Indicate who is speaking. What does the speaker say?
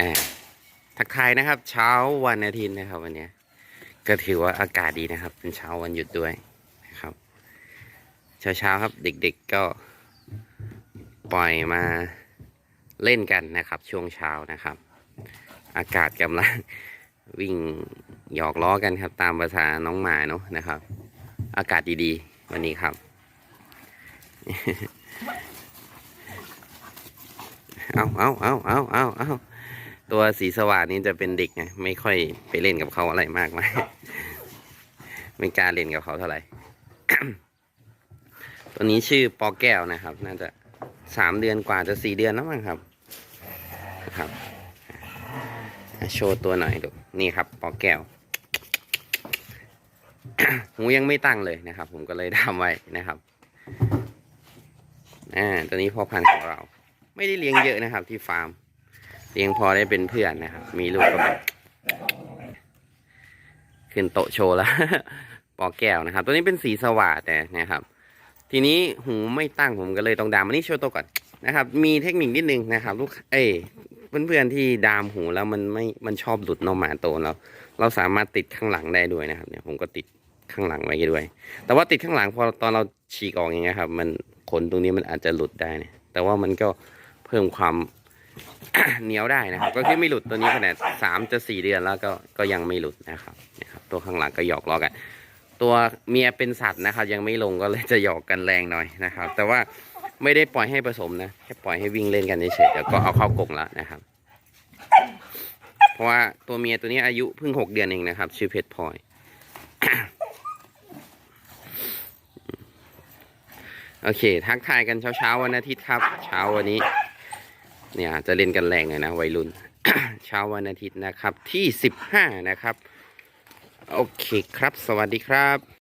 Speaker 1: อ่าทักทายนะครับ เช้าวันอาทิตย์นะครับ วันนี้ก็ถือว่าอากาศดีนะครับ เป็นเช้าวันหยุดด้วยนะครับ เช้าเช้าๆครับเด็กๆก็ปล่อยมาเล่นกันนะครับ ช่วงเช้านะครับ อากาศกำลังวิ่งหยอกล้อกันครับ ตามภาษาน้องหมาเนาะนะครับ อากาศดีๆ วันนี้ครับ เอาเอาเอาเอาเอาเอา ตัวสีสว่างนี้จะเป็นเด็กไงไม่ค่อยไปเล่นกับเขาอะไรมากมายไม่กล้าเล่นกับเขาเท่าไหร่ตัวนี้ชื่อปอแก้วนะครับ น่าจะสามเดือนกว่าจะสี่เดือนแล้วมั้งครับนะครับอะโชว์ตัวหน่อยดูนี่ครับ ปอแก้วหูยังไม่ตั้งเลยนะครับ ผมก็เลยทำไว้นะครับอ่าตัวนี้พ่อพันธุ์ของเรา ไม่ได้เลี้ยงเยอะนะครับที่ฟาร์ม เลี้ยงพอได้เป็นเพื่อนนะครับ มีลูกก็แบบขึ้นโตโชว์แล้วปอแก้วนะครับ ตัวนี้เป็นสีสว่างแต่นะครับ ทีนี้หูไม่ตั้งผมก็เลยต้องดามอันนี้โชว์ตัวก่อนนะครับ มีเทคนิคนิดนึงนะครับ ลูกเอ้ยเพื่อนๆที่ดามหูแล้วมันไม่มันชอบหลุดนมหมาโตแล้ว เราสามารถติดข้างหลังได้ด้วยนะครับ เนี่ยผมก็ติดข้างหลังไว้ด้วย แต่ว่าติดข้างหลังพอตอนเราฉีกออกอย่างเงี้ยครับ มันขนตรงนี้มันอาจจะหลุดได้นี่ยแต่ว่ามันก็เพิ่มความ เหนียวได้นะครับ ก็คือไม่หลุดตัวนี้ขนาดสามจะสี่เดือนแล้วก็ก็ยังไม่หลุดนะครับนะครับ ตัวข้างหลังก็หยอกล้อกัน ตัวเมียเป็นสัตว์นะครับ ยังไม่ลงก็เลยจะหยอกกันแรงหน่อยนะครับ แต่ว่าไม่ได้ปล่อยให้ผสมนะแค่ปล่อยให้วิ่งเล่นกันเฉยๆแล้วก็เอาเข้ากรงแล้วนะครับ เพราะว่าตัวเมียตัวนี้อายุเพิ่งหกเดือนเองนะครับ ชื่อเพชรพลอยโอเค ทักทายกันเช้าๆวันอาทิตย์ครับ เช้าวันนี้ เนี่ยจะเล่นกันแรงเลยนะวัยรุ่น เช้าวันอาทิตย์นะครับที่สิบห้านะครับ โอเคครับ สวัสดีครับ